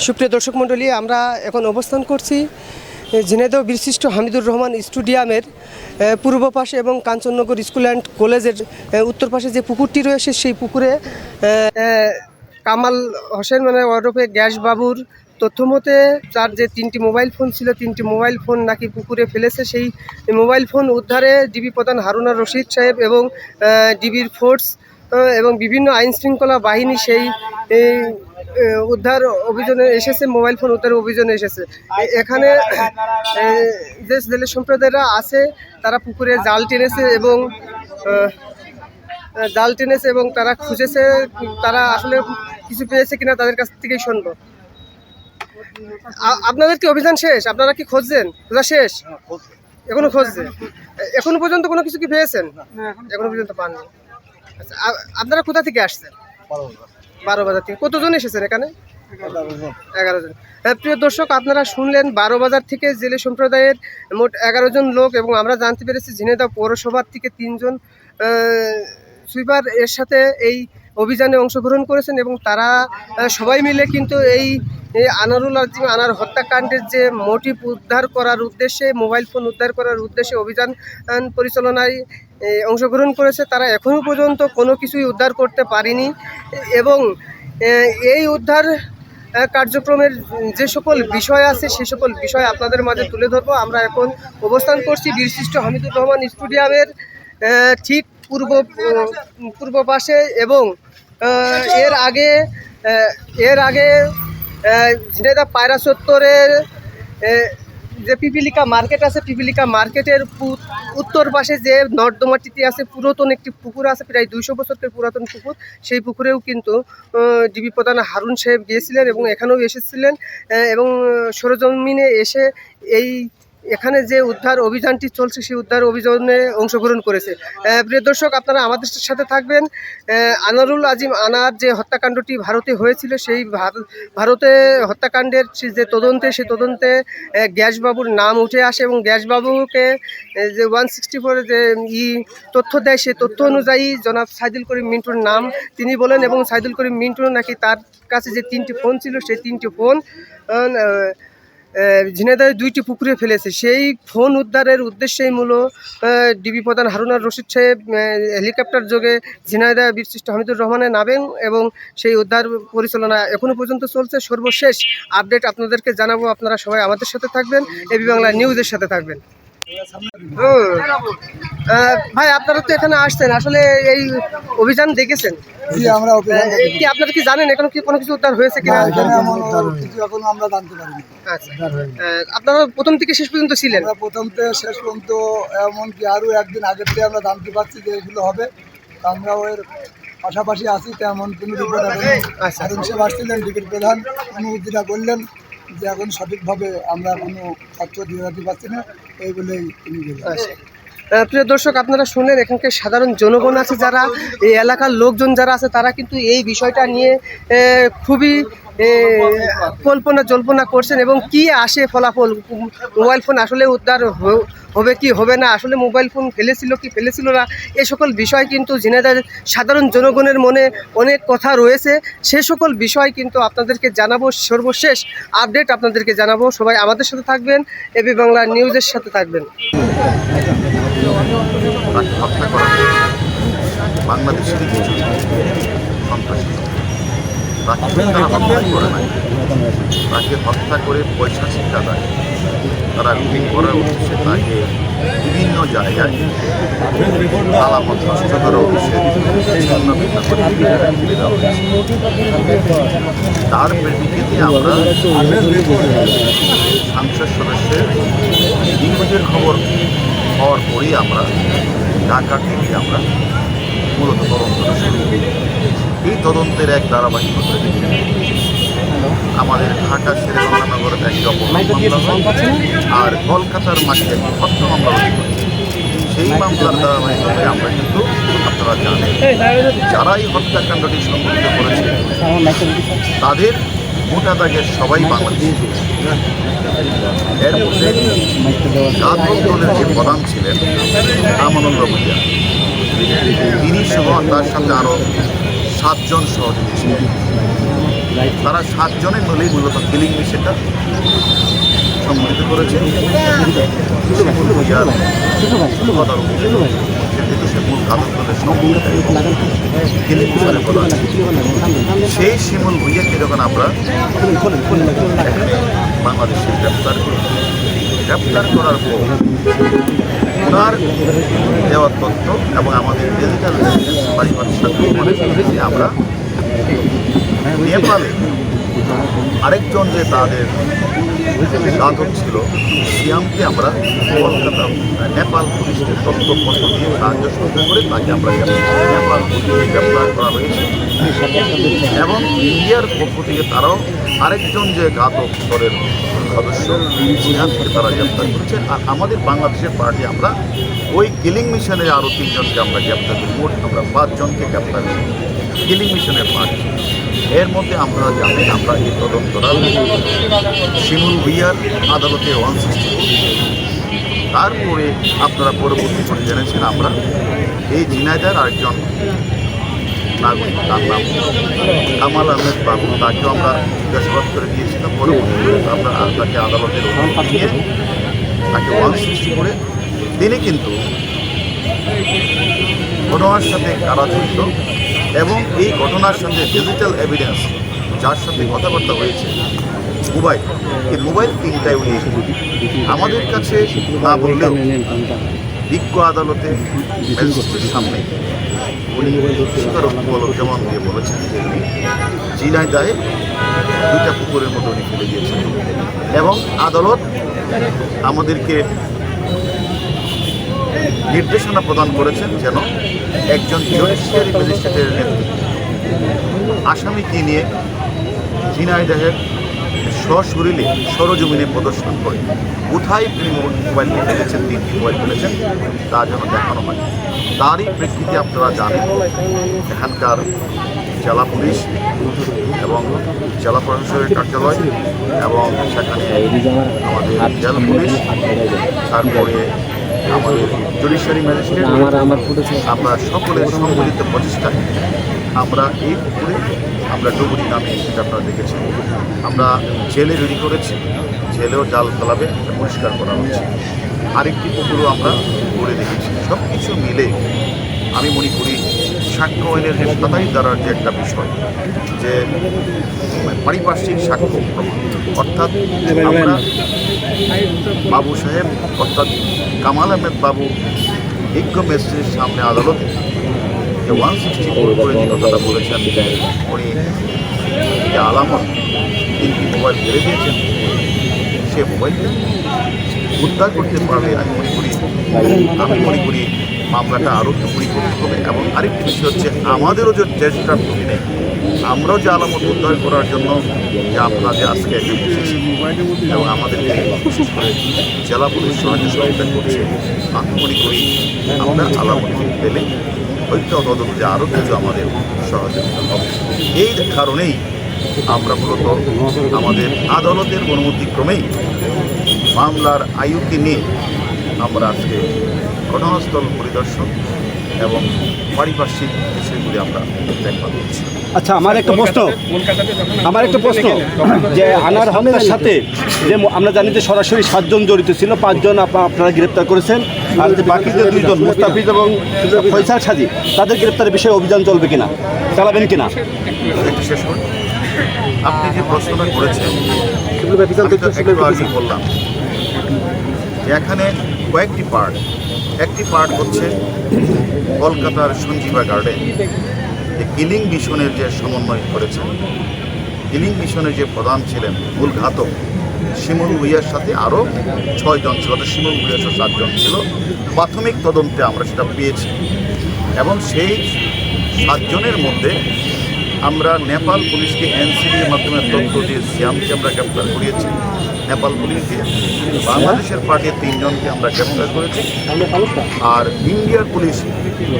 সুপ্রিয় দর্শক মণ্ডলী আমরা এখন অবস্থান করছি এ, ঝিনাইদহ বিশিষ্ট হামিদুর রহমান স্টুডিয়ামের পূর্ব পাশে এবং কাঞ্চননগর স্কুল অ্যান্ড কলেজের উত্তর পাশে যে পুকুরটি রয়েছে সেই পুকুরে কামাল হোসেন মানে ওরফে গ্যাস বাবুর তথ্য মতে তার যে তিনটি মোবাইল ফোন ছিল তিনটি মোবাইল ফোন নাকি পুকুরে ফেলেছে সেই মোবাইল ফোন উদ্ধারে ডিবি প্রধান হারুনা রশিদ সাহেব এবং ডিবির ফোর্স এবং বিভিন্ন আইন শৃঙ্খলা বাহিনী সেই উদ্ধার অভিযানে এসেছে মোবাইল ফোন উদ্ধার অভিযানে এসেছে। এখানে যে জেলে সম্প্রদায়রা আছে তারা পুকুরে জাল টেনেছে এবং জাল টেনেছে এবং তারা খুঁজেছে তারা আসলে কিছু পেয়েছে কিনা তাদের কাছ থেকেই শুনব। আপনাদের কি অভিযান শেষ? আপনারা কি খুঁজছেন? খোঁজা শেষ? এখনও খুঁজছে এ- এখনও পর্যন্ত কোনো কিছু কি পেয়েছেন? এখনও পর্যন্ত পাননি। আচ্ছা আপনারা কোথা থেকে আসছেন? বারো বাজার থেকে। কতজন এসেছেন এখানে? এগারো জন। হ্যাঁ প্রিয় দর্শক, আপনারা শুনলেন বারো বাজার থেকে জেলে সম্প্রদায়ের মোট এগারো জন লোক এবং আমরা জানতে পেরেছি ঝিনেদা পৌরসভার থেকে তিনজন সুইপার এর সাথে এই অভিযানে অংশগ্রহণ করেছেন এবং তারা সবাই মিলে কিন্তু এই আনারুল আজিম আনার হত্যাকাণ্ডের যে মোটিভ উদ্ধার করার উদ্দেশ্যে, মোবাইল ফোন উদ্ধার করার উদ্দেশ্যে অভিযান পরিচালনায় অংশগ্রহণ করেছে, তারা এখনও পর্যন্ত কোনো কিছুই উদ্ধার করতে পারেনি এবং এই উদ্ধার কার্যক্রমের যে সকল বিষয় আছে, সে সকল বিষয় আপনাদের মাঝে তুলে ধরবো। আমরা এখন অবস্থান করছি বীরশ্রেষ্ঠ হামিদুর রহমান স্টুডিয়ামের ঠিক পূর্ব পূর্ব পাশে এবং এর আগে এর আগে ঝিনাইদহ পায়রা চত্বরের যে পিপিলিকা মার্কেট আছে, পিপিলিকা মার্কেটের উত্তর পাশে যে নর্দমাটিতে আছে, পুরাতন একটি পুকুর আছে, প্রায় দুইশো বছরের পুরাতন পুকুর। সেই পুকুরেও কিন্তু ডিবি প্রধান হারুন সাহেব গিয়েছিলেন এবং এখানেও এসেছিলেন এবং সরজমিনে এসে এই এখানে যে উদ্ধার অভিযানটি চলছে, সেই উদ্ধার অভিযানে অংশগ্রহণ করেছে। প্রিয় দর্শক, আপনারা আমাদের সাথে থাকবেন। আনারুল আজিম আনার যে হত্যাকাণ্ডটি ভারতে হয়েছিল, সেই ভারতে হত্যাকাণ্ডের যে তদন্তে সেই তদন্তে গ্যাসবাবুর নাম উঠে আসে এবং গ্যাসবাবুকে যে ওয়ান সিক্সটি ফোরে যে ই তথ্য দেয় সেই তথ্য অনুযায়ী জনাব সাইদুল করিম মিন্টুর নাম তিনি বলেন এবং সাইদুল করিম মিন্টু নাকি তার কাছে যে তিনটি ফোন ছিল, সেই তিনটি ফোন ঝিনাইদহে দুইটি পুকুরে ফেলেছে। সেই ফোন উদ্ধারের উদ্দেশ্যেই মূল ডিবি প্রধান হারুনার রশিদ সাহেব হেলিকপ্টার যোগে ঝিনাইদহ বীরশ্রেষ্ঠ হামিদুর রহমানের নামেন এবং সেই উদ্ধার পরিচালনা এখনও পর্যন্ত চলছে। সর্বশেষ আপডেট আপনাদেরকে জানাব। আপনারা সবাই আমাদের সাথে থাকবেন। এবি বাংলা নিউজের সাথে থাকবেন। ভাই আপনারা তো এখানে আসছেন। আসলে এই অভিযান দেখেছেন? জি আমরা কি আপনারা কি জানেন এখনও কি কোনো কিছু উদ্ধার হয়েছে কিনা? এখানে আমরা জানতে পারিনি আপনারা প্রথম থেকে শেষ পর্যন্ত ছিলেন? প্রথম থেকে শেষ পর্যন্ত এমনকি আরও একদিন আগের থেকে আমরা জানতে পারছি যে এগুলো হবে। আমরা ওর পাশাপাশি আছি তেমন কোনো রিপোর্ট আচ্ছা। আসছিলেন ডিবির প্রধান। অনুমতিটা বললেন যে এখন সঠিকভাবে আমরা কোনো তথ্য দিয়ে পারছি না এই বলেই তিনি প্রিয় দর্শক, আপনারা শুনলেন, এখানকার সাধারণ জনগণ আছে যারা, এই এলাকার লোকজন যারা আছে, তারা কিন্তু এই বিষয়টা নিয়ে খুবই কল্পনা জল্পনা করছেন এবং কি আসে ফলাফল? মোবাইল ফোন আসলে উদ্ধার হবে কি হবে না? আসলে মোবাইল ফোন ফেলেছিল কি ফেলেছিল না? এই সকল বিষয় কিন্তু ঝিনাইদার সাধারণ জনগণের মনে অনেক কথা রয়েছে। সে সকল বিষয় কিন্তু আপনাদেরকে জানাব সর্বশেষ। আপডেট আপনাদেরকে জানাব। সবাই আমাদের সাথে থাকবেন। এবি বাংলা নিউজের সাথে থাকবেন। তাকে হত্যা করা বাংলাদেশের কিছু সন্ত্রাসী। তাকে তারা হত্যা করে নাই তাকে হত্যা করে পয়সা, শিক্ষা দেয়, তারা লুটিং করার উদ্দেশ্যে তাকে বিভিন্ন জায়গায় আমরা সংসদ সদস্যের খবর হওয়ার পরেই আমরা ঢাকা থেকে আমরা মূলত তদন্তটা শুরু করি। এই তদন্তের এক ধারাবাহিকতা আমাদের ঢাকা শেরেবাংলানগরের একটি অপরাধ আর কলকাতার মাটিতে একটি হত্যা মামলা সেই মামলার ধারাবাহিকতায় আমরা কিন্তু আপনারা জানেন। যারা এই হত্যাকাণ্ডটি সংঘটিত করেছে তাদের মোটা দাগের সবাই বাংলাদেশ। এর মধ্যে জাতীয় দলের যে প্রধান ছিলেন রামানন্দ ভূঁইয়া তিনি সহ তার সাথে আরও সাতজন সহযোগী ছিলেন। তারা সাতজনে মিলেই মূলত কিলিং মিশনটা সংগঠিত করেছে সে মূল প্রধান। সেই শিমুল ভুইয়াকে যখন আমরা বাংলাদেশে গ্রেপ্তার করি, গ্রেপ্তার করার পর ওনার দেওয়া তথ্য এবং আমাদের ডিজিটাল পারিবারিক সাথে আমরা নেপালে আরেকজন যে তাদের ঘাতক ছিল, সিয়ামকে আমরা কলকাতা, নেপাল পুলিশকে তথ্যপত্র দিয়ে সাহায্য সহযোগ করে তাকে আমরা নেপাল পুলিশকে গ্রেপ্তার করা হয়েছে। এবং ইন্ডিয়ার পক্ষ থেকে তারাও আরেকজন যে ঘাতক দলের সদস্য জিহাদকে তারা গ্রেপ্তার করেছে। আর আমাদের বাংলাদেশের পার্টি আমরা ওই কিলিং মিশনে আরও তিনজনকে আমরা গ্রেপ্তার করি। মোট আমরা পাঁচজনকে গ্রেপ্তার করি। কিলিং মিশনের পার্টি মধ্যে আমরা জানি, আমরা এই তদন্তরা শিমুল ভুইয়ার আদালতে ওয়ান সিক্সটি তারপরে আপনারা পরবর্তী করে জেনেছেন আমরা এই ঝিনাইদার আরেকজন নাগরিক, তার নাম কামাল আহমেদ বাবু। তাকেও আমরা জিজ্ঞাসাবাদ করে দিয়েছিলাম। পরবর্তীতে আমরা তাকে আদালতের নিয়ে তাকে ওয়ান সিক্সটি করে তিনি কিন্তু ঘটনার সাথে কারা জড়িত এবং এই ঘটনার সঙ্গে ডিজিটাল এভিডেন্স যার সাথে কথাবার্তা হয়েছে মোবাইল এই মোবাইল তিনটাই উনি আমাদের কাছে না বললেও বিজ্ঞ আদালতে ম্যাজিস্ট্রেটের সামনে উনি যেমন দিয়ে বলেছেন যে উনি ঝিনাইদাহে দুইটা পুকুরের মতো উনি ফেলে দিয়েছেন। এবং আদালত আমাদেরকে নির্দেশনা প্রদান করেছেন যেন একজন জুডিশিয়ারি ম্যাজিস্ট্রেটের নেতৃত্বে আসামিকে নিয়ে ঝিনাইদাহের সশরীরে সরজমিনে প্রদর্শন করে। কোথায় তিনি মোবাইল ফেলেছেন তিনটি মোবাইল ফেলেছেন তা যেন দেখানো হয়। তারই প্রেক্ষিতে আপনারা জানেন, এখানকার জেলা পুলিশ এবং জেলা প্রশাসনের কার্যালয় এবং সেখানে আমাদের জেলা পুলিশ, তারপরে আমাদের জুডিশিয়ারি ম্যাজিস্ট্রেট আমরা সকলের সম্মিলিত প্রচেষ্টায় আমরা এই পুকুরে আমরা ডুবুরি নামে সেটা আপনারা দেখেছি আমরা জেলে রেডি করেছি। জেলেও জাল ফেলাবে পরিষ্কার করা হচ্ছে আরেকটি পুকুরও আমরা করে দেখেছি। সব কিছু মিলে আমি মনে করি সাক্ষ্য আইনের যে সাতাই দ্বারার যে একটা বিষয় যে পারিপার্শ্বিক সাক্ষ্য অর্থাৎ আমরা বাবু সাহেব অর্থাৎ কামাল আহমেদ বাবু, বিজ্ঞ ম্যাজিস্ট্রেটের সামনে আদালতে। যে ওয়ান সিক্সটি ফোর করে যে কথাটা বলেছেন, উনি যে আলামত তিনটি মোবাইল ফেলে দিয়েছেন, সে মোবাইলটা উদ্ধার করতে পারলে আমি মনে করি। আমি মনে করি মামলাটা আরও টুকুরি হবে। এবং আরেকটি বিষয় হচ্ছে, আমাদেরও যে চেষ্টার ত্রুটি নেই আমরাও যে আলামত উদ্ধার করার জন্য যে আপনারা যে আজকে এখানে বসেছি এবং আমাদেরকে জেলা পুলিশ সাহায্য সহযোগিতা করছে আমি মনে করি আমরা আলামত পেলে হয়তো তদন্তে আরও কিছু আমাদের সহযোগিতা হবে। এই কারণেই আমরা মূলত আমাদের আদালতের অনুমতিক্রমেই মামলার আয়ুকে নিয়ে আমরা আজকে ঘটনাস্থল পরিদর্শন এবং পারিপার্শ্বিক বিষয়গুলি আমরা দেখভাল করছি। আচ্ছা আমার একটা প্রশ্ন। আমার একটা প্রশ্ন। যে আনার হকের সাথে যে আমরা জানি যে সরাসরি সাতজন জড়িত ছিল পাঁচজন আপনা- আপনারা গ্রেপ্তার করেছেন আর যে বাকি যে দুইজন মুস্তাফিজ এবং ফয়সাল সাজি তাদের গ্রেপ্তারের বিষয়ে অভিযান চলবে কিনা? চালাবেন কিনা? একটু আপনি যে প্রশ্নটা করেছেন বললাম। এখানে কয়েকটি পার্ট একটি পার্ট হচ্ছে কলকাতার সঞ্জীবা গার্ডেন যে কিলিং মিশনের যে সমন্বয় করেছেন, কিলিং মিশনের যে প্রধান ছিলেন মূল ঘাতক শিমুল ভুইয়ার সাথে আরও ছয়জন ছিল, অর্থাৎ শিমুল ভুইয়ার সাথে সাতজন ছিল। প্রাথমিক তদন্তে আমরা সেটা পেয়েছি এবং সেই সাতজনের মধ্যে আমরা নেপাল পুলিশকে এনসিবির মাধ্যমে তথ্য দিয়ে সিয়ামকে আমরা গ্রেপ্তার করিয়েছি। নেপাল পুলিশকে বাংলাদেশের পার্টির তিনজনকে আমরা গ্রেপ্তার করেছি। আর ইন্ডিয়ার পুলিশ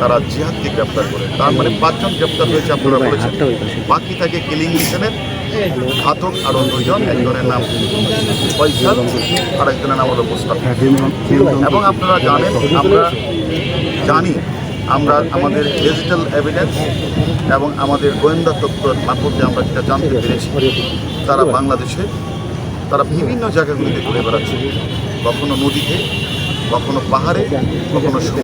তারা জিহাদকে গ্রেপ্তার করে। তার মানে পাঁচজন গ্রেপ্তার হয়েছে আপনারা বলেছেন। বাকি থাকে কিলিং মিশনের ঘাতক আরও দুইজন, একজনের নাম ফয়সাল আর একজনের নাম হলো মুস্তাফা। এবং আপনারা জানেন, আমরা জানি, আমরা আমাদের ডিজিটাল এভিডেন্স এবং আমাদের গোয়েন্দা তত্ত্বের মারফতে আমরা যেটা জানতে পেরেছি, তারা বাংলাদেশে তারা বিভিন্ন জায়গাগুলিতে ঘুরে বেড়াচ্ছে কখনো নদীতে কখনো পাহাড়ে কখনো।